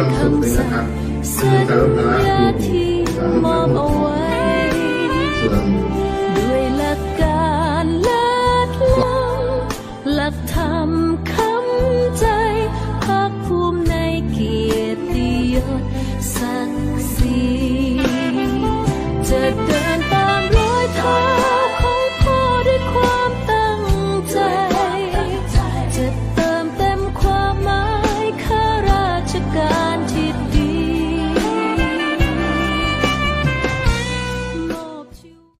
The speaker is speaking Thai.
นี้มีคำสุขเลยนะครับคือสารุณาญาครูที่สารุมณาอบบุเอาตรไว้ส่วนด้วยหลักการลัดล้ำหลักธรรมคำใจภาคภูมิในเกียรติยศ